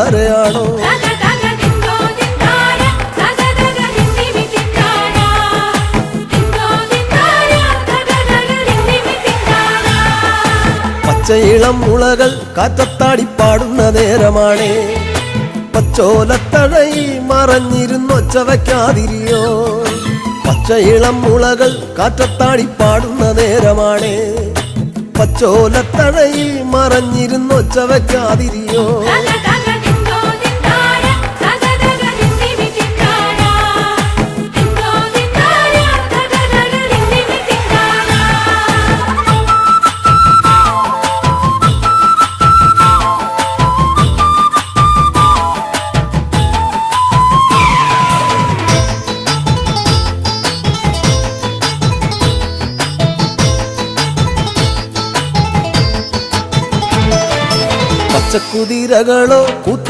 ആരെയാണോ? പച്ചയിളം മുളകൾ കാറ്റത്താടി പാടുന്ന നേരമാണ്. പച്ചോലത്തഴയിൽ മറഞ്ഞിരുന്നൊച്ച വയ്ക്കാതിരിയോ പച്ചയിളം മുളകൾ കാറ്റത്താടി പാടുന്ന നേരമാണ്. പച്ചോലത്തഴയിൽ മറഞ്ഞിരുന്നൊച്ച വയ്ക്കാതിരിയോ പച്ചക്കുതിരകളോ കൂത്ത